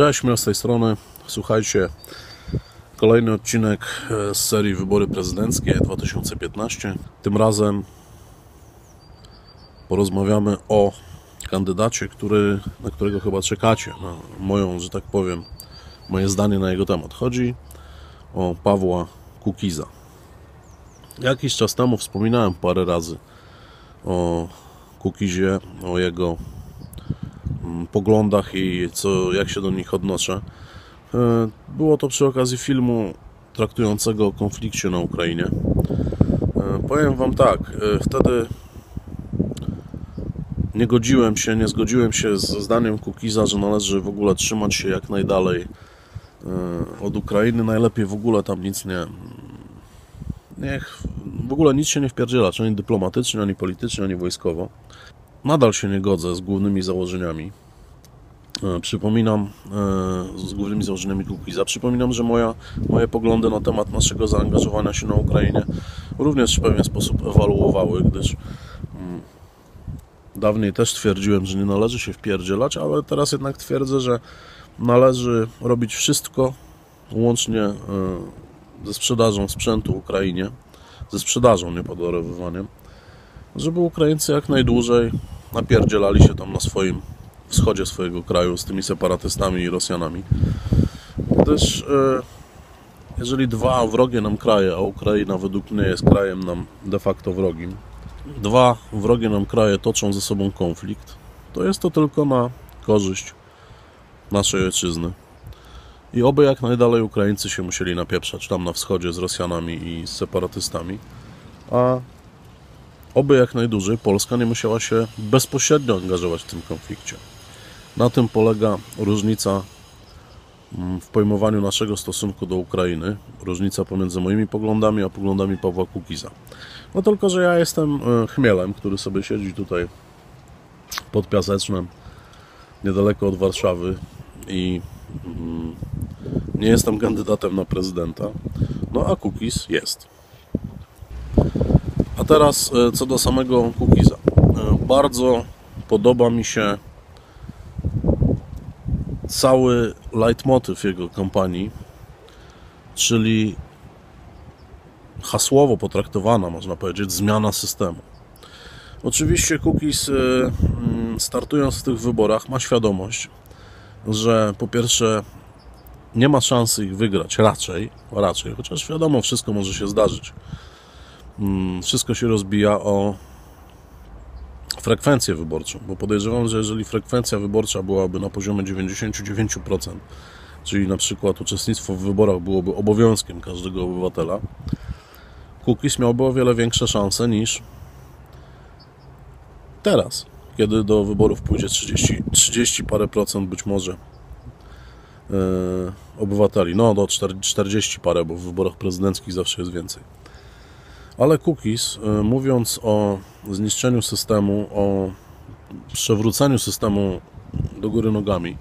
Cześć, Miał z tej strony. Słuchajcie, kolejny odcinek e, z serii Wybory Prezydenckie 2015. Tym razem porozmawiamy o kandydacie, który, na którego chyba czekacie, na moją, że tak powiem, moje zdanie na jego temat. Chodzi o Pawła Kukiza. Jakiś czas temu wspominałem parę razy o Kukizie, o jego poglądach i co, jak się do nich odnoszę. E, Było to przy okazji filmu traktującego o konflikcie na Ukrainie. E, Powiem Wam tak, e, wtedy nie godziłem się, nie zgodziłem się ze zdaniem Kukiza, że należy w ogóle trzymać się jak najdalej od Ukrainy. Najlepiej w ogóle tam nic nie. Niech w ogóle nic się nie wpierdziela, czy ani dyplomatycznie, ani politycznie, ani wojskowo. Nadal się nie godzę z głównymi założeniami. E, Przypominam, e, z głównymi założeniami Kukiza, przypominam, że moja, moje poglądy na temat naszego zaangażowania się na Ukrainie również w pewien sposób ewaluowały, gdyż mm, dawniej też twierdziłem, że nie należy się wpierdzielać, ale teraz jednak twierdzę, że należy robić wszystko, łącznie e, ze sprzedażą sprzętu Ukrainie, ze sprzedażą, nie podarowywaniem, żeby Ukraińcy jak najdłużej napierdzielali się tam na swoim wschodzie swojego kraju z tymi separatystami i Rosjanami. Gdyż e, jeżeli dwa wrogie nam kraje, a Ukraina według mnie jest krajem nam de facto wrogim, dwa wrogie nam kraje toczą ze sobą konflikt, to jest to tylko na korzyść naszej ojczyzny. I oby jak najdalej Ukraińcy się musieli napieprzać tam na wschodzie z Rosjanami i z separatystami, a oby jak najdłużej Polska nie musiała się bezpośrednio angażować w tym konflikcie. Na tym polega różnica mm, w pojmowaniu naszego stosunku do Ukrainy, różnica pomiędzy moimi poglądami a poglądami Pawła Kukiza. No tylko, że ja jestem e, chmielem, który sobie siedzi tutaj pod Piasecznem, niedaleko od Warszawy i mm, nie jestem kandydatem na prezydenta, no a Kukiz jest. A teraz e, co do samego Kukiza. E, Bardzo podoba mi się cały leitmotyw jego kampanii, czyli hasłowo potraktowana, można powiedzieć, zmiana systemu. Oczywiście Kukiz y, mm, startując w tych wyborach ma świadomość, że po pierwsze nie ma szansy ich wygrać, raczej, raczej, chociaż wiadomo, wszystko może się zdarzyć. Mm, Wszystko się rozbija o frekwencję wyborczą, bo podejrzewam, że jeżeli frekwencja wyborcza byłaby na poziomie 99%, czyli na przykład uczestnictwo w wyborach byłoby obowiązkiem każdego obywatela, Kukiz miałby o wiele większe szanse niż teraz, kiedy do wyborów pójdzie 30, 30 parę procent być może e, obywateli. No do 40 parę, bo w wyborach prezydenckich zawsze jest więcej. Ale Kukiz, y, mówiąc o zniszczeniu systemu, o przewróceniu systemu do góry nogami,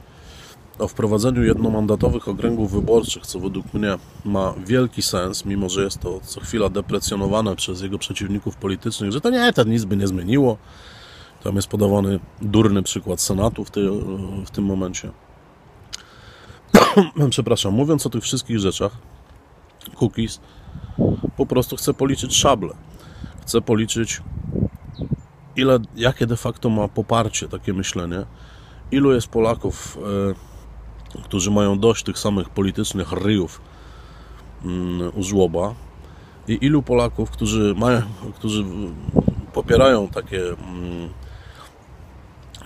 o wprowadzeniu jednomandatowych okręgów wyborczych, co według mnie ma wielki sens, mimo że jest to co chwila deprecjonowane przez jego przeciwników politycznych, że to nie, to nic by nie zmieniło. Tam jest podawany durny przykład Senatu w, tej, w tym momencie. Przepraszam, mówiąc o tych wszystkich rzeczach, Kukiz po prostu chcę policzyć szable. Chcę policzyć, ile, jakie de facto ma poparcie takie myślenie, ilu jest Polaków, e, którzy mają dość tych samych politycznych ryjów mm, u żłoba i ilu Polaków, którzy mają, którzy popierają takie mm,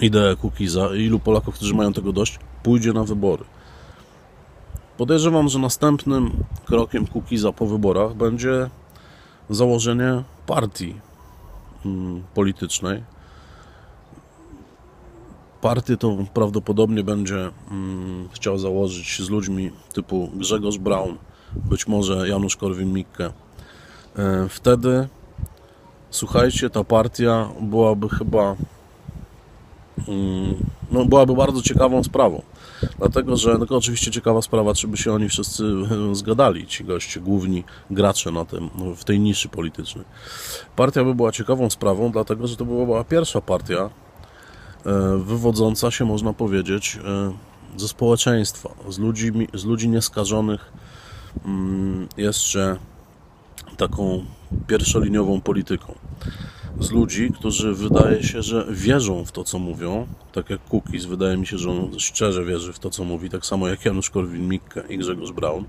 idee Kukiza i ilu Polaków, którzy mają tego dość, pójdzie na wybory. Podejrzewam, że następnym krokiem Kukiza po wyborach będzie założenie partii mm, politycznej. Partię tą prawdopodobnie będzie mm, chciał założyć z ludźmi typu Grzegorz Braun, być może Janusz Korwin-Mikke. E, Wtedy, słuchajcie, ta partia byłaby chyba mm, no, byłaby bardzo ciekawą sprawą. Dlatego, że tylko oczywiście ciekawa sprawa, czy by się oni wszyscy zgadali, ci goście, główni gracze na tym, w tej niszy politycznej. Partia by była ciekawą sprawą, dlatego, że to by była pierwsza partia e, wywodząca się, można powiedzieć, e, ze społeczeństwa, z ludzi, z ludzi nieskażonych mm, jeszcze taką pierwszoliniową polityką. Z ludzi, którzy wydaje się, że wierzą w to, co mówią, tak jak Kukiz, wydaje mi się, że on szczerze wierzy w to, co mówi, tak samo jak Janusz Korwin-Mikke i Grzegorz Braun,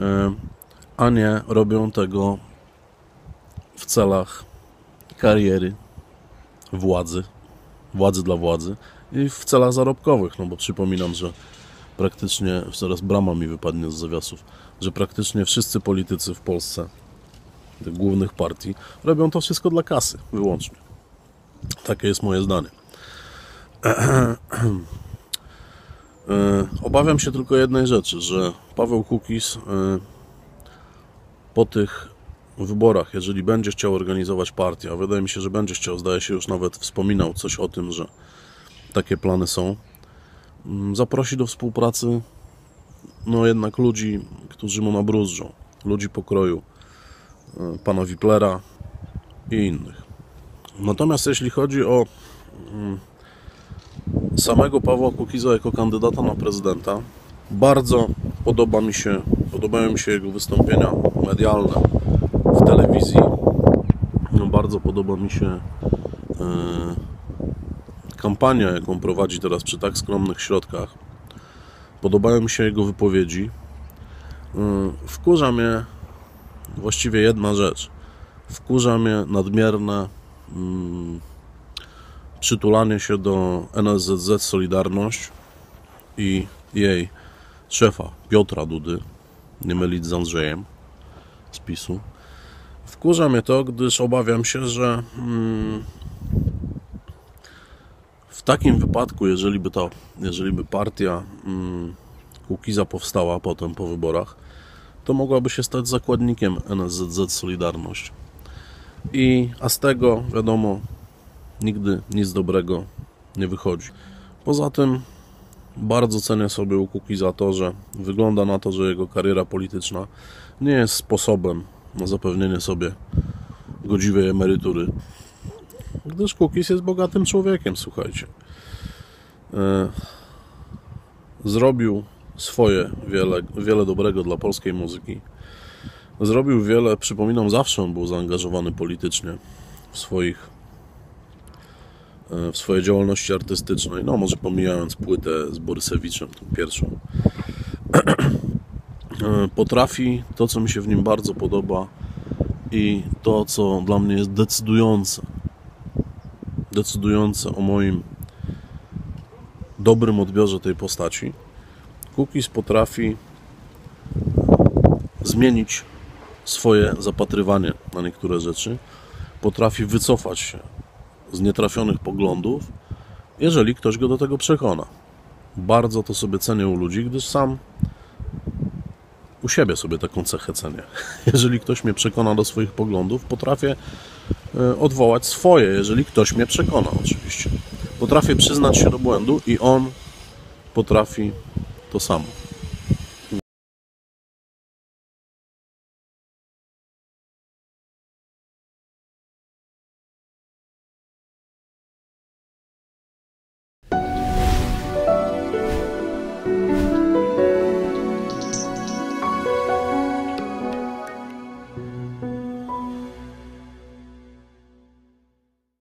e, a nie robią tego w celach kariery, władzy, władzy dla władzy i w celach zarobkowych, no bo przypominam, że praktycznie, zaraz brama mi wypadnie z zawiasów, że praktycznie wszyscy politycy w Polsce, tych głównych partii, robią to wszystko dla kasy, wyłącznie. Takie jest moje zdanie. E, obawiam się tylko jednej rzeczy, że Paweł Kukiz e, po tych wyborach, jeżeli będzie chciał organizować partię, a wydaje mi się, że będzie chciał, zdaje się już nawet wspominał coś o tym, że takie plany są, mm, zaprosi do współpracy no jednak ludzi, którzy mu nabróżdżą, ludzi pokroju pana Wiplera i innych. Natomiast jeśli chodzi o mm, samego Pawła Kukiza jako kandydata na prezydenta, bardzo podoba mi się, podobają mi się jego wystąpienia medialne w telewizji. No, bardzo podoba mi się e, kampania, jaką prowadzi teraz przy tak skromnych środkach. Podobają mi się jego wypowiedzi. E, wkurza mnie właściwie jedna rzecz. Wkurza mnie nadmierne mm, przytulanie się do NSZZ Solidarność i jej szefa Piotra Dudy, nie mylić z Andrzejem z PiSu. Wkurza mnie to, gdyż obawiam się, że mm, w takim wypadku, jeżeli by, to, jeżeli by partia mm, Kukiza powstała potem po wyborach, to mogłaby się stać zakładnikiem NSZZ Solidarność. I, a z tego, wiadomo, nigdy nic dobrego nie wychodzi. Poza tym bardzo cenię sobie u Kukiza to, że wygląda na to, że jego kariera polityczna nie jest sposobem na zapewnienie sobie godziwej emerytury. Gdyż Kukiz jest bogatym człowiekiem, słuchajcie. E, zrobił swoje wiele, wiele dobrego dla polskiej muzyki. Zrobił wiele, przypominam, zawsze on był zaangażowany politycznie w swoich w swojej działalności artystycznej, no może pomijając płytę z Borysewiczem, tą pierwszą, potrafi to, co mi się w nim bardzo podoba i to, co dla mnie jest decydujące, decydujące o moim dobrym odbiorze tej postaci. Cookies potrafi zmienić swoje zapatrywanie na niektóre rzeczy, potrafi wycofać się z nietrafionych poglądów, jeżeli ktoś go do tego przekona. Bardzo to sobie cenię u ludzi, gdyż sam u siebie sobie taką cechę cenię. Jeżeli ktoś mnie przekona do swoich poglądów, potrafię e, odwołać swoje, jeżeli ktoś mnie przekona, oczywiście. Potrafię przyznać się do błędu i on potrafi to samo.